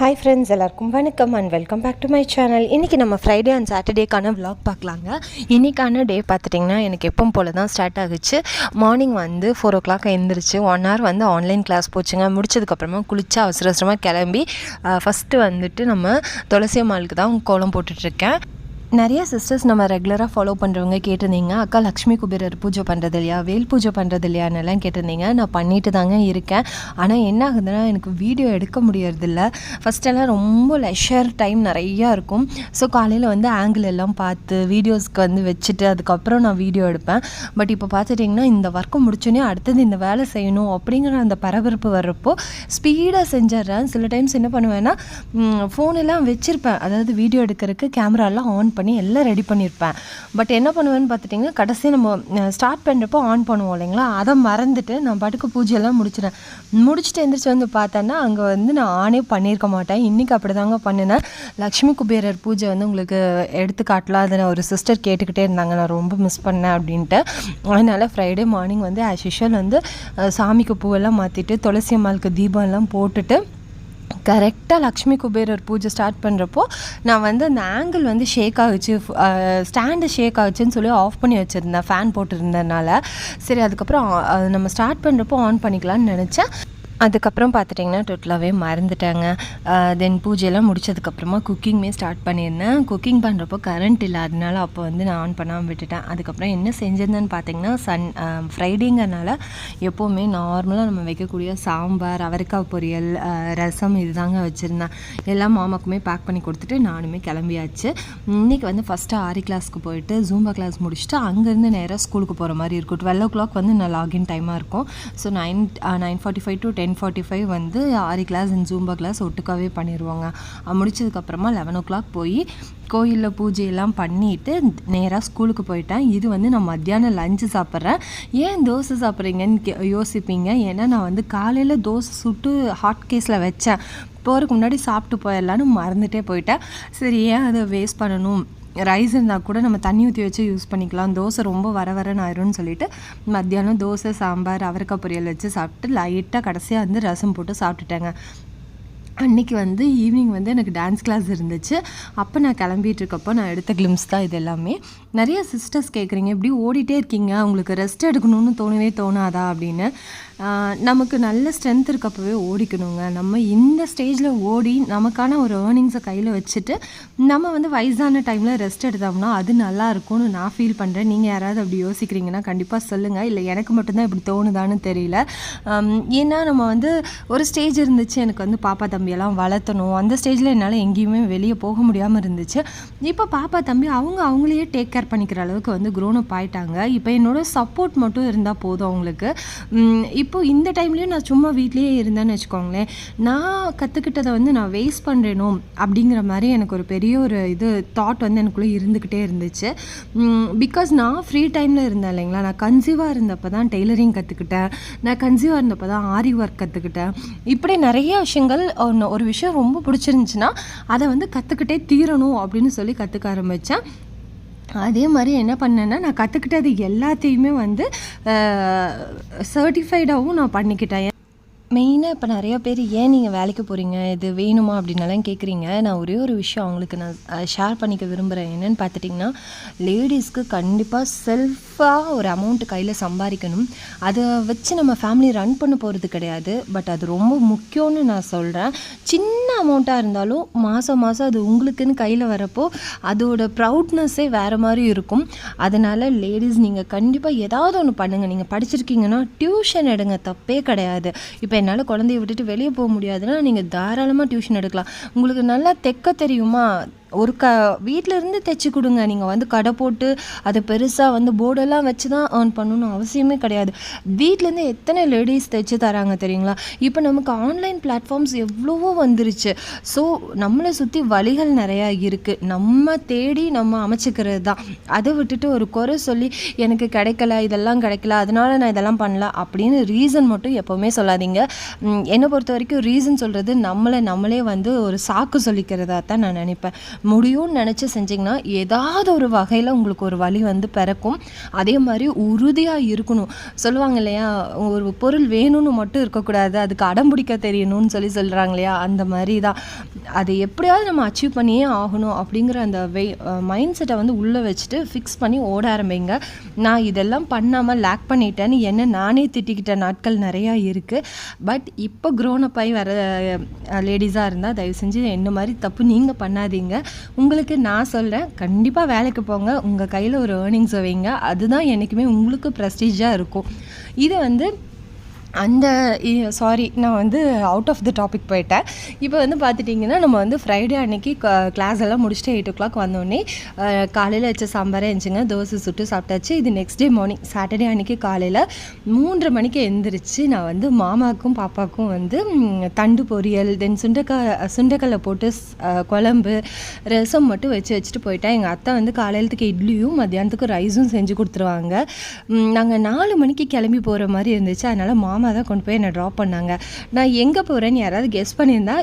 Hi friends எல்லாருக்கும் வணக்கம் and welcome back to my channel இன்றைக்கி நம்ம ஃப்ரைடே அண்ட் சாட்டர்டேக்கான விலாக் பார்க்கலாங்க. இன்றைக்கான டே பார்த்துட்டிங்கன்னா எனக்கு எப்பவும் போல தான் ஸ்டார்ட் ஆகுச்சு. மார்னிங் வந்து ஃபோர் ஓ கிளாக் எழுந்திரிச்சு ஒன் ஹவர் வந்து ஆன்லைன் கிளாஸ் போச்சுங்க. முடிச்சதுக்கப்புறமா குளிச்சு அவசர அவசரமாக கிளம்பி ஃபஸ்ட்டு வந்துட்டு நம்ம துளசி அம்மாளுக்கு தான் கோலம் போட்டுட்ருக்கேன் நிறைய சிஸ்டர்ஸ் நம்ம ரெகுலராக ஃபாலோ பண்ணுறவங்க கேட்டிருந்தீங்க. அக்கா லக்ஷ்மி குபேரர் பூஜை பண்ணுறது இல்லையா? வேல் பூஜை பண்ணுறது இல்லையான்னெல்லாம் கேட்டிருந்தீங்க. நான் பண்ணிட்டு தாங்க இருக்கேன். ஆனால் என்ன ஆகுதுன்னா எனக்கு வீடியோ எடுக்க முடியறதில்ல ஃபஸ்ட்டெல்லாம் ரொம்ப லெஷர் டைம் நிறையா இருக்கும். ஸோ காலையில் வந்து ஆங்கிள் எல்லாம் பார்த்து வீடியோஸ்க்கு வந்து வச்சுட்டு அதுக்கப்புறம் நான் வீடியோ எடுப்பேன். பட் இப்போ பார்த்துட்டிங்கன்னா இந்த ஒர்க்கை முடிச்சோன்னே அடுத்தது இந்த வேலை செய்யணும் அப்படிங்கிற அந்த பரபரப்பு வர்றப்போ ஸ்பீடாக செஞ்சிட்றேன். சில டைம்ஸ் என்ன பண்ணுவேன்னா ஃபோன் எல்லாம் வச்சுருப்பேன். அதாவது வீடியோ எடுக்கிறதுக்கு கேமராலாம் ஆன் பண்ணி எல்லாம் ரெடி பண்ணியிருப்பேன் பட் என்ன பண்ணுவேன்னு பார்த்துட்டிங்கன்னா கடைசி நம்ம ஸ்டார்ட் பண்ணுறப்போ ஆன் பண்ணுவோம் இல்லைங்களா? அதை மறந்துட்டு நான் பாட்டுக்கு பூஜையெல்லாம் முடிச்சிட்டேன் முடிச்சுட்டு எந்திரிச்சு வந்து பார்த்தேன்னா அங்கே வந்து நான் ஆனே பண்ணியிருக்க மாட்டேன். இன்றைக்கி அப்படி தாங்க பண்ணினேன். லக்ஷ்மி குபேரர் பூஜை வந்து உங்களுக்கு எடுத்து காட்டலாம். அதை நான் ஒரு சிஸ்டர் கேட்டுக்கிட்டே இருந்தாங்க. நான் ரொம்ப மிஸ் பண்ணேன் அப்படின்ட்டு. அதனால் ஃப்ரைடே மார்னிங் வந்து ஆஸ் யூஷுவல் வந்து சாமிக்கு பூவெல்லாம் மாற்றிட்டு துளசி அம்மாளுக்கு தீபம் எல்லாம் போட்டுட்டு கரெக்டாக லக்ஷ்மி குபேரர் பூஜை ஸ்டார்ட் பண்ணுறப்போ நான் வந்து அந்த ஆங்கிள் வந்து ஷேக் ஆகிச்சு ஸ்டாண்டு ஷேக் ஆகிச்சுன்னு சொல்லி ஆஃப் பண்ணி வச்சுருந்தேன் ஃபேன் போட்டிருந்ததுனால. சரி அதுக்கப்புறம் நம்ம ஸ்டார்ட் பண்ணுறப்போ ஆன் பண்ணிக்கலாம்னு நினச்சேன். அதுக்கப்புறம் பார்த்துட்டிங்கன்னா டோட்டலாகவே மறந்துட்டாங்க. தென் பூஜையெல்லாம் முடிச்சதுக்கப்புறமா குக்கிங்குமே ஸ்டார்ட் பண்ணியிருந்தேன். குக்கிங் பண்ணுறப்போ கரண்ட் இல்லை அதனால அப்போ வந்து நான் ஆன் பண்ணாமல் விட்டுட்டேன். அதுக்கப்புறம் என்ன செஞ்சிருந்தேன்னு பார்த்தீங்கன்னா சன் ஃப்ரைடேங்கிறனால எப்போவுமே நார்மலாக நம்ம வைக்கக்கூடிய சாம்பார் அவரைக்காய் பொரியல் ரசம் இதுதாங்க வச்சுருந்தேன். எல்லாம் மாமாக்குமே பேக் பண்ணி கொடுத்துட்டு நானுமே கிளம்பியாச்சு. இன்றைக்கி வந்து ஃபஸ்ட்டு ஆரி கிளாஸ்க்கு போயிட்டு ஜூம்பா கிளாஸ் முடிச்சுட்டு அங்கேருந்து நேராக ஸ்கூலுக்கு போகிற மாதிரி இருக்கும். டுவெல் ஓ கிளாக் வந்து நான் லாகின் டைமாக இருக்கும். So nine nine forty five to ten forty five வந்து aari class and Zumba class ஒட்டுக்காவே பண்ணிடுவாங்க முடிச்சதுக்கப்புறமா லெவன் ஓ கிளாக் போய் கோயிலில் பூஜையெல்லாம் பண்ணிவிட்டு நேராக ஸ்கூலுக்கு போயிட்டேன். இது வந்து நான் மத்தியானம் லஞ்சு சாப்பிட்றேன். ஏன் தோசை சாப்பிட்றீங்கன்னு கே யோசிப்பீங்க. ஏன்னா நான் வந்து காலையில் தோசை சுட்டு ஹாட் கேஸில் வச்சேன். போகிறதுக்கு முன்னாடி சாப்பிட்டு போயிடலான்னு மறந்துட்டே போயிட்டேன். சரி ஏன் அதை வேஸ்ட் பண்ணணும்? ரைஸ் இருந்தால் கூட நம்ம தண்ணி ஊற்றி வச்சு யூஸ் பண்ணிக்கலாம். தோசை ரொம்ப வர வரன்னு ஆயிரும்னு சொல்லிட்டு மத்தியானம் தோசை சாம்பார் அவரைக்காய் பொரியல் வச்சு சாப்பிட்டு லைட்டாக கடைசியாக வந்து ரசம் போட்டு சாப்பிட்டுட்டேங்க. அன்னைக்கு வந்து ஈவினிங் வந்து எனக்கு டான்ஸ் கிளாஸ் இருந்துச்சு. அப்போ நான் கிளம்பிட்டு இருக்கப்போ நான் எடுத்த கிளிம்ஸ் தான் இது எல்லாமே. நிறைய சிஸ்டர்ஸ் கேட்குறீங்க இப்படி ஓடிட்டே இருக்கீங்க உங்களுக்கு ரெஸ்ட் எடுக்கணும்னு தோணவே தோணாதா அப்படின்னு. நமக்கு நல்ல ஸ்ட்ரென்த் இருக்கப்பவே ஓடிக்கணுங்க. நம்ம இந்த ஸ்டேஜில் ஓடி நமக்கான ஒரு ஏர்னிங்ஸை கையில் வச்சுட்டு நம்ம வந்து வயசான டைமில் ரெஸ்ட் எடுத்தோம்னா அது நல்லா இருக்கும்னு நான் ஃபீல் பண்ணுறேன் நீங்கள் யாராவது அப்படி யோசிக்கிறீங்கன்னா கண்டிப்பாக சொல்லுங்கள் இல்லை எனக்கு மட்டும்தான் இப்படி தோணுதான்னு தெரியல. ஏன்னா நம்ம வந்து ஒரு ஸ்டேஜ் இருந்துச்சு எனக்கு வந்து பாப்பா தம்பியெல்லாம் வளர்த்தணும். அந்த ஸ்டேஜில் என்னால் எங்கேயுமே வெளியே போக முடியாமல் இருந்துச்சு. இப்போ பாப்பா தம்பி அவங்க அவங்களையே டேக் கேர் பண்ணிக்கிற அளவுக்கு வந்து க்ரோன் அப் ஆயிட்டாங்க. இப்போ என்னோட சப்போர்ட் மட்டும் இருந்தால் போதும் அவங்களுக்கு. இப்போ இந்த டைம்லேயும் நான் சும்மா வீட்லேயே இருந்தேன்னு வச்சுக்கோங்களேன். நான் கற்றுக்கிட்டதை வந்து நான் வேஸ்ட் பண்ணுறேனோ அப்படிங்கிற மாதிரி எனக்கு ஒரு பெரிய ஒரு இது தாட் வந்து எனக்குள்ளே இருந்துக்கிட்டே இருந்துச்சு. பிகாஸ் நான் ஃப்ரீ டைமில் இருந்தேன் இல்லைங்களா? நான் கன்சீவாக இருந்தப்போ தான் டெய்லரிங் கற்றுக்கிட்டேன் நான் கன்சீவாக இருந்தப்போ தான் ஆரி ஒர்க் கற்றுக்கிட்டேன் இப்படி நிறைய விஷயங்கள் ஒன்று ஒரு விஷயம் ரொம்ப பிடிச்சிருந்துச்சுன்னா அதை வந்து கற்றுக்கிட்டே தீரணும் அப்படின்னு சொல்லி கற்றுக்க ஆரம்பித்தேன் அதே மாதிரி என்ன பண்ணேன்னா நான் கற்றுக்கிட்டது எல்லாத்தையுமே வந்து சர்டிஃபைடாகவும் நான் பண்ணிக்கிட்டேன். மெயினாக இப்போ நிறைய பேர் ஏன் நீங்கள் வேலைக்கு போகிறீங்க இது வேணுமா? அப்படின்னாலாம் கேட்குறீங்க நான் ஒரே ஒரு விஷயம் அவங்களுக்கு நான் ஷேர் பண்ணிக்க விரும்புகிறேன் என்னென்னு பார்த்துட்டிங்கன்னா லேடிஸ்க்கு கண்டிப்பாக செல்ஃபாக ஒரு அமௌண்ட் கையில் சம்பாதிக்கணும். அதை வச்சு நம்ம ஃபேமிலி ரன் பண்ண போகிறது கிடையாது. பட் அது ரொம்ப முக்கியம்னு நான் சொல்கிறேன் சின்ன அமௌண்ட்டாக இருந்தாலும் மாதம் மாதம் அது உங்களுக்குன்னு கையில் வரப்போ அதோட ப்ரௌட்னஸ்ஸே வேறு மாதிரி இருக்கும். அதனால் லேடிஸ் நீங்கள் கண்டிப்பாக ஏதாவது ஒன்று பண்ணுங்கள் நீங்கள் படிச்சிருக்கீங்கன்னா டியூஷன் எடுங்க. தப்பே கிடையாது. இப்போ என்னால் குழந்தைய விட்டுட்டு வெளியே போக முடியாதுன்னா நீங்கள் தாராளமாக டியூஷன் எடுக்கலாம். உங்களுக்கு நல்லா தைக்க தெரியுமா? ஒரு க வீட்டிலருந்து தைச்சி கொடுங்க. நீங்கள் வந்து கடை போட்டு அதை பெருசாக வந்து போர்டெல்லாம் வச்சு தான் ஏர்ன் பண்ணணும்னு அவசியமே கிடையாது. வீட்டிலேருந்து எத்தனை லேடிஸ் தைச்சி தராங்க தெரியுங்களா? இப்போ நமக்கு ஆன்லைன் பிளாட்ஃபார்ம்ஸ் எவ்வளவோ வந்துருச்சு. ஸோ நம்மளை சுற்றி வழிகள் நிறையா இருக்குது நம்ம தேடி நம்ம அமைச்சிக்கிறது தான் அதை விட்டுட்டு ஒரு குறை சொல்லி எனக்கு கிடைக்கல இதெல்லாம் கிடைக்கல அதனால நான் இதெல்லாம் பண்ணல அப்படின்னு ரீசன் மட்டும் எப்போவுமே சொல்லாதீங்க. என்னை பொறுத்த வரைக்கும் ரீசன் சொல்கிறது நம்மளை நம்மளே வந்து ஒரு சாக்கு சொல்லிக்கிறதா தான் நான் நினைப்பேன். முடியும்னு நினச்சி செஞ்சிங்கன்னா ஏதாவது ஒரு வகையில் உங்களுக்கு ஒரு வழி வந்து பிறக்கும். அதே மாதிரி உறுதியாக இருக்கணும். சொல்லுவாங்க இல்லையா? ஒரு பொருள் வேணும்னு மட்டும் இருக்கக்கூடாது. அதுக்கு அடம் பிடிக்க தெரியணும்னு சொல்லி சொல்கிறாங்க இல்லையா? அந்த மாதிரி தான் அதை எப்படியாவது நம்ம அச்சீவ் பண்ணியே ஆகணும் அப்படிங்கிற அந்த வே மைண்ட் செட்டை வந்து உள்ளே வச்சுட்டு ஃபிக்ஸ் பண்ணி ஓட ஆரம்பிங்க. நான் இதெல்லாம் பண்ணாமல் லேக் பண்ணிட்டேன்னு என்ன நானே திட்டிக்கிட்ட நாட்கள் நிறையா இருக்குது பட் இப்போ க்ரோனப் ஆகி வர லேடிஸாக இருந்தால் தயவு செஞ்சு என்ன மாதிரி தப்பு நீங்கள் பண்ணாதீங்க. உங்களுக்கு நான் சொல்கிறேன் கண்டிப்பாக வேலைக்கு போங்க. உங்கள் கையில் ஒரு ஏர்னிங்ஸை வைங்க. அதுதான் என்றைக்குமே உங்களுக்கு ப்ரெஸ்டீஜாக இருக்கும். இது வந்து அந்த சாரி நான் வந்து அவுட் ஆஃப் த டாபிக் போயிட்டேன். இப்போ வந்து பார்த்துட்டிங்கன்னா நம்ம வந்து ஃப்ரைடே அன்னைக்கு கிளாஸ் எல்லாம் முடிச்சுட்டு எயிட் ஓ கிளாக் வந்தோடனே காலையில் வச்ச சாம்பாரே இருந்துச்சுங்க தோசை சுட்டு சாப்பிட்டாச்சு. இது நெக்ஸ்ட் டே மார்னிங் சாட்டர்டே அன்னைக்கு காலையில் மூன்றரை மணிக்கு எழுந்திரிச்சு நான் வந்து மாமாவுக்கும் பாப்பாவுக்கும் வந்து தண்டு பொரியல் தென் சுண்டக்காய் சுண்டைக்கல்லை போட்டு குழம்பு ரசம் மட்டும் வச்சு வச்சுட்டு போயிட்டேன். எங்கள் அத்தை வந்து காலையிலத்துக்கு இட்லியும் மத்தியானத்துக்கு ரைஸும் செஞ்சு கொடுத்துருவாங்க. நாங்கள் நாலு மணிக்கு கிளம்பி போகிற மாதிரி இருந்துச்சு. அதனால் மாமா தான் கொண்டு போய் என்னை ட்ராப் பண்ணாங்க. நான் எங்கே போகிறேன்னு யாராவது கெஸ் பண்ணியிருந்தா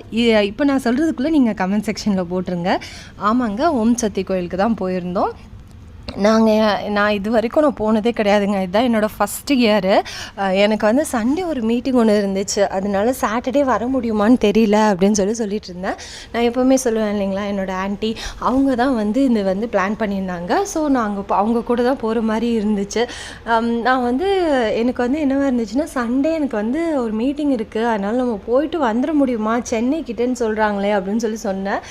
இப்போ நான் சொல்கிறதுக்குள்ளே நீங்கள் கமெண்ட் செக்ஷனில் போட்டுருங்க. ஆமாங்க ஓம் சக்தி கோயிலுக்கு தான் போயிருந்தோம். நாங்கள் நான் இது வரைக்கும் நான் போனதே கிடையாதுங்க. இதுதான் என்னோடய ஃபஸ்ட் இயரு எனக்கு வந்து சண்டே ஒரு மீட்டிங் ஒன்று இருந்துச்சு. அதனால சாட்டர்டே வர முடியுமான்னு தெரியல அப்படின்னு சொல்லி சொல்லிட்டு இருந்தேன். நான் எப்போவுமே சொல்லுவேன் இல்லைங்களா என்னோடய ஆன்ட்டி அவங்க தான் வந்து இந்த வந்து பிளான் பண்ணியிருந்தாங்க. ஸோ நான் அங்கே அவங்க கூட தான் போகிற மாதிரி இருந்துச்சு. நான் வந்து எனக்கு வந்து என்னவாக இருந்துச்சுன்னா சண்டே எனக்கு வந்து ஒரு மீட்டிங் இருக்குது அதனால் நம்ம போயிட்டு வந்துட முடியுமா? சென்னை கிட்டேன்னு சொல்கிறாங்களே அப்படின்னு சொல்லி சொன்னேன்.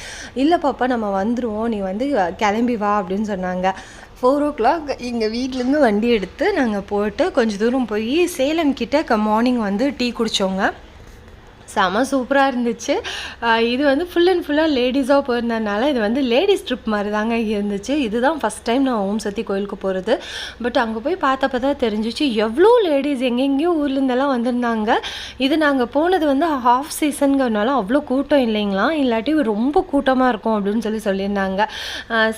இல்லை பாப்பா நம்ம வந்துடுவோம் நீ வந்து கிளம்பி வா அப்படின்னு சொன்னாங்க. ஃபோர் ஓ கிளாக் எங்கள் வீட்டிலேருந்து வண்டி எடுத்து நாங்கள் போயிட்டு கொஞ்சம் தூரம் போய் சேலம் கிட்ட மார்னிங் வந்து டீ குடித்தோங்க செம சூப்பராக இருந்துச்சு. இது வந்து ஃபுல் அண்ட் ஃபுல்லாக லேடிஸாக போயிருந்ததுனால இது வந்து லேடிஸ் ட்ரிப் மாதிரி தாங்க இருந்துச்சு. இதுதான் ஃபஸ்ட் டைம் நான் ஓம் சக்தி கோயிலுக்கு போகிறது பட் அங்கே போய் பார்த்தப்ப தான் தெரிஞ்சிச்சு எவ்வளோ லேடிஸ் எங்கெங்கேயோ ஊர்லேருந்தெல்லாம் வந்திருந்தாங்க. இது நாங்கள் போனது வந்து ஹாஃப் சீசனுங்கிறனால அவ்வளோ கூட்டம் இல்லைங்களா? இல்லாட்டி ரொம்ப கூட்டமாக இருக்கும் அப்படின்னு சொல்லி சொல்லியிருந்தாங்க.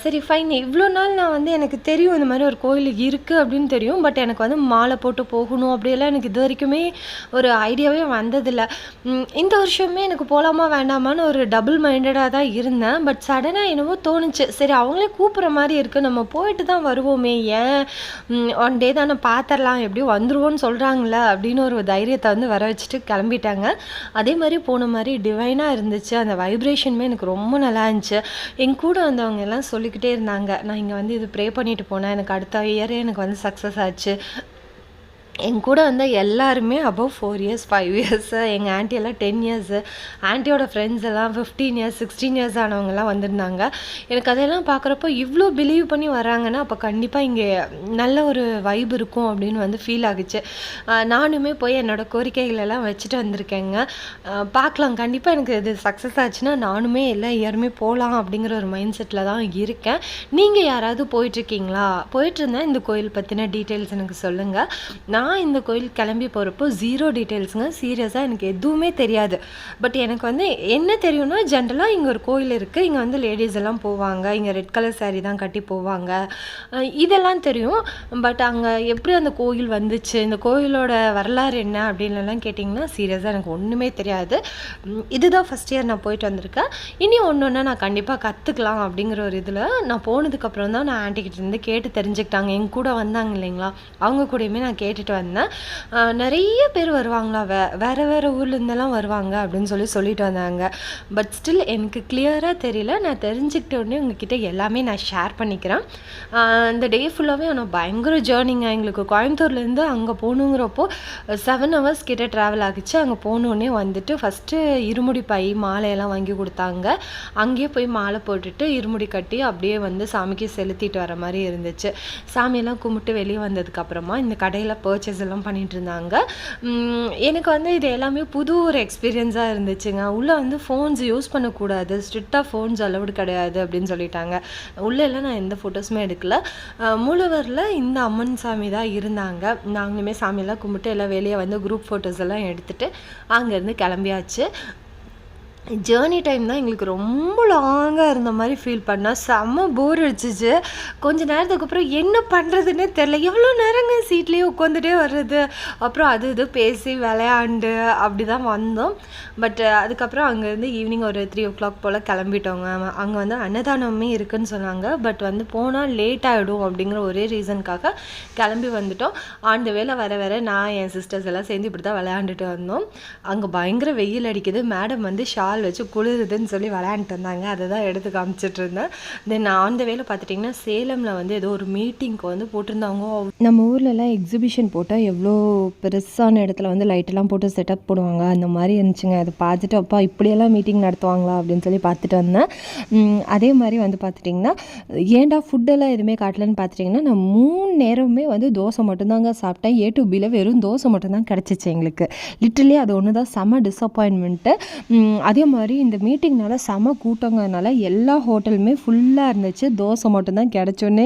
சரி ஃபைன் இவ்வளோ நாள் நான் வந்து எனக்கு தெரியும் இந்த மாதிரி ஒரு கோயில் இருக்குது அப்படின்னு தெரியும். பட் எனக்கு வந்து மாலை போட்டு போகணும் அப்படியெல்லாம் எனக்கு இது வரைக்குமே ஒரு ஐடியாவே வந்ததில்லை. இந்த வருஷமே எனக்கு போகலாமா வேண்டாமான்னு ஒரு டபுள் மைண்டடாக தான் இருந்தேன். பட் சடனாக என்னவோ தோணுச்சு. சரி அவங்களே கூப்பிட்ற மாதிரி இருக்குது நம்ம போயிட்டு தான் வருவோமே. ஏன்? ஒன் டே தானே பார்த்துடலாம் எப்படியும் வந்துருவோன்னு சொல்கிறாங்களே அப்படின்னு ஒரு தைரியத்தை வந்து வர வச்சுட்டு கிளம்பிட்டாங்க. அதே மாதிரி போன மாதிரி டிவைனாக இருந்துச்சு. அந்த வைப்ரேஷனுமே எனக்கு ரொம்ப நல்லா இருந்துச்சு. என் கூட வந்தவங்க எல்லாம் சொல்லிக்கிட்டே இருந்தாங்க. நான் இங்கே வந்து இது ப்ரே பண்ணிட்டு போனேன். எனக்கு அடுத்த இயரே எனக்கு வந்து சக்ஸஸ் ஆச்சு. என் கூட வந்து எல்லாருமே above four years five years எங்கள் ஆண்டியெல்லாம் எல்லாம் டென் இயர்ஸு ஆன்ட்டியோட ஃப்ரெண்ட்ஸ் எல்லாம் ஃபிஃப்டீன் இயர்ஸ் சிக்ஸ்டீன் இயர்ஸ் ஆனவங்கலாம் வந்திருந்தாங்க. எனக்கு அதெல்லாம் பார்க்குறப்போ இவ்வளோ பிலீவ் பண்ணி வராங்கன்னா அப்போ கண்டிப்பாக இங்கே நல்ல ஒரு வைப் இருக்கும் அப்படின்னு வந்து ஃபீல் ஆகுச்சு. நானுமே போய் என்னோடய கோரிக்கைகளெல்லாம் வச்சுட்டு வந்திருக்கேங்க. பார்க்கலாம் கண்டிப்பாக எனக்கு இது சக்ஸஸ் ஆச்சுன்னா நானுமே எல்லா இயருமே போகலாம் அப்படிங்கிற ஒரு மைண்ட் செட்டில் தான் இருக்கேன். நீங்கள் யாராவது போயிட்டுருக்கீங்களா போயிட்டுருந்தேன் இந்த கோயில் பற்றின டீட்டெயில்ஸ் எனக்கு சொல்லுங்கள் நான் நான் இந்த கோயில் கிளம்பி போகிறப்போ ஜீரோ டீட்டெயில்ஸுங்க சீரியஸாக எனக்கு எதுவுமே தெரியாது. பட் எனக்கு வந்து என்ன தெரியும்னா ஜென்ரலாக இங்கே ஒரு கோயில் இருக்குது இங்கே வந்து லேடிஸ் எல்லாம் போவாங்க. இங்கே ரெட் கலர் சாரீ தான் கட்டி போவாங்க. இதெல்லாம் தெரியும். பட் அங்கே எப்படி அந்த கோயில் வந்துச்சு? இந்த கோயிலோட வரலாறு என்ன அப்படின்லாம் கேட்டிங்கன்னா சீரியஸாக எனக்கு ஒன்றுமே தெரியாது. இதுதான் ஃபஸ்ட் இயர் நான் போயிட்டு வந்திருக்கேன். இனி ஒன்று ஒன்று நான் கண்டிப்பாக கற்றுக்கலாம் அப்படிங்கிற ஒரு இதில் நான் போனதுக்கப்புறம் தான் நான் ஆன்டிகிட்டேருந்து கேட்டு தெரிஞ்சுக்கிட்டாங்க. என் கூட வந்தாங்க இல்லைங்களா? அவங்க கூடயுமே நான் கேட்டுட்டு வந்தேன் நிறைய பேர் வருவாங்களா? வே வேறு வேறு ஊர்லேருந்தெல்லாம் வருவாங்க அப்படின்னு சொல்லி சொல்லிட்டு வந்தாங்க. பட் ஸ்டில் எனக்கு கிளியராக தெரியல. நான் தெரிஞ்சுக்கிட்ட உடனே உங்ககிட்ட எல்லாமே நான் ஷேர் பண்ணிக்கிறேன். இந்த டே ஃபுல்லாகவே ஆனால் பயங்கர ஜேர்னிங்க எங்களுக்கு கோயம்புத்தூர்லேருந்து அங்கே போகணுங்கிறப்போ செவன் ஹவர்ஸ் கிட்ட ட்ராவல் ஆகிச்சு. அங்கே போனோடனே வந்துட்டு ஃபஸ்ட்டு இருமுடி பை மாலையெல்லாம் வாங்கி கொடுத்தாங்க. அங்கேயே போய் மாலை போட்டுட்டு இருமுடி கட்டி அப்படியே வந்து சாமிக்கு செலுத்திட்டு வர மாதிரி இருந்துச்சு. சாமியெல்லாம் கும்பிட்டு வெளியே வந்ததுக்கப்புறமா இந்த கடையில் பர்ச்சேஸ் எல்லாம் பண்ணிகிட்டு இருந்தாங்க. எனக்கு வந்து இது எல்லாமே புது ஒரு எக்ஸ்பீரியன்ஸாக இருந்துச்சுங்க. உள்ளே வந்து ஃபோன்ஸ் யூஸ் பண்ணக்கூடாது. ஸ்ட்ரிக்டாக ஃபோன்ஸ் அலவுடு கிடையாது அப்படின்னு சொல்லிட்டாங்க. உள்ளெல்லாம் நான் எந்த ஃபோட்டோஸுமே எடுக்கல. முழுவரில் மூலவரில் இந்த அம்மன் சாமி தான் இருந்தாங்க. நாங்களுமே சாமியெல்லாம் கும்பிட்டு எல்லாம் வெளியே வந்து குரூப் ஃபோட்டோஸ் எல்லாம் எடுத்துட்டு அங்கேருந்து கிளம்பியாச்சு. ஜேர்னி டைம் தான் எங்களுக்கு ரொம்ப லாங்காக இருந்த மாதிரி ஃபீல் பண்ணோம். செம்ம போர் அடிச்சிச்சு. கொஞ்ச நேரத்துக்கு அப்புறம் என்ன பண்ணுறதுன்னே தெரில எவ்வளோ நேரங்க சீட்லேயே உட்காந்துட்டே வர்றது? அப்புறம் அது இது பேசி விளையாண்டு அப்படி தான் வந்தோம் பட் அதுக்கப்புறம் அங்கேருந்து ஈவினிங் ஒரு த்ரீ ஓ கிளாக் போல் கிளம்பிட்டோங்க. அங்கே வந்து அன்னதானமே இருக்குன்னு சொன்னாங்க. பட் வந்து போனால் லேட் ஆகிடும் அப்படிங்கிற ஒரே ரீசனுக்காக கிளம்பி வந்துட்டோம். ஆண்டு வேலை வர வர நான் என் சிஸ்டர்ஸ் எல்லாம் சேர்ந்து இப்படி தான் விளையாண்டுட்டு வந்தோம். அங்கே பயங்கர வெயில் அடிக்குது. மேடம் வந்து ஷால் வச்சு குளிருதுன்னு சொல்லி விளையாண்டுட்டு வந்தாங்க அதை தான் எடுத்து காமிச்சிட்டு இருந்தேன். தென் அந்த வேலை பார்த்துட்டிங்கன்னா சேலமில் வந்து ஏதோ ஒரு மீட்டிங்க்கு வந்து போட்டிருந்தாங்க. நம்ம ஊர்லலாம் எக்ஸிபிஷன் போட்டால் எவ்வளோ பெருசான இடத்துல வந்து லைட்டெல்லாம் போட்டு செட்டப் போடுவாங்க. அந்த மாதிரி இருந்துச்சுங்க. அதை பார்த்துட்டு அப்பா இப்படியெல்லாம் மீட்டிங் நடத்துவாங்களா? அப்படின்னு சொல்லி பார்த்துட்டு வந்தேன். அதே மாதிரி வந்து பார்த்துட்டிங்கன்னா ஏன்டா ஃபுட்டெல்லாம் எதுவுமே காட்டலன்னு பார்த்துட்டிங்கன்னா நான் மூணு நேரமே வந்து தோசை மட்டும்தாங்க சாப்பிட்டேன். ஏ டு பியில் வெறும் தோசை மட்டும்தான் கிடச்சிச்சு எங்களுக்கு. லிட்டரலி அது ஒன்று தான் செம அது அதே மாதிரி இந்த மீட்டிங்னால செம கூட்டங்கிறதுனால எல்லா ஹோட்டலுமே ஃபுல்லாக இருந்துச்சு. தோசை மட்டும்தான் கிடச்சோன்னே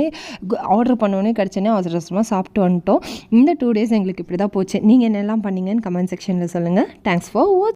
ஆர்டர் பண்ணோன்னே கிடச்சோன்னே அவசர அவசரமாக சாப்பிட்டு வந்துட்டோம். இந்த டூ டேஸ் எங்களுக்கு இப்படி தான் போச்சு. நீங்கள் என்னெல்லாம் பண்ணீங்கன்னு கமெண்ட் செக்ஷனில் சொல்லுங்கள் தேங்க்ஸ் ஃபார் வாட்ச்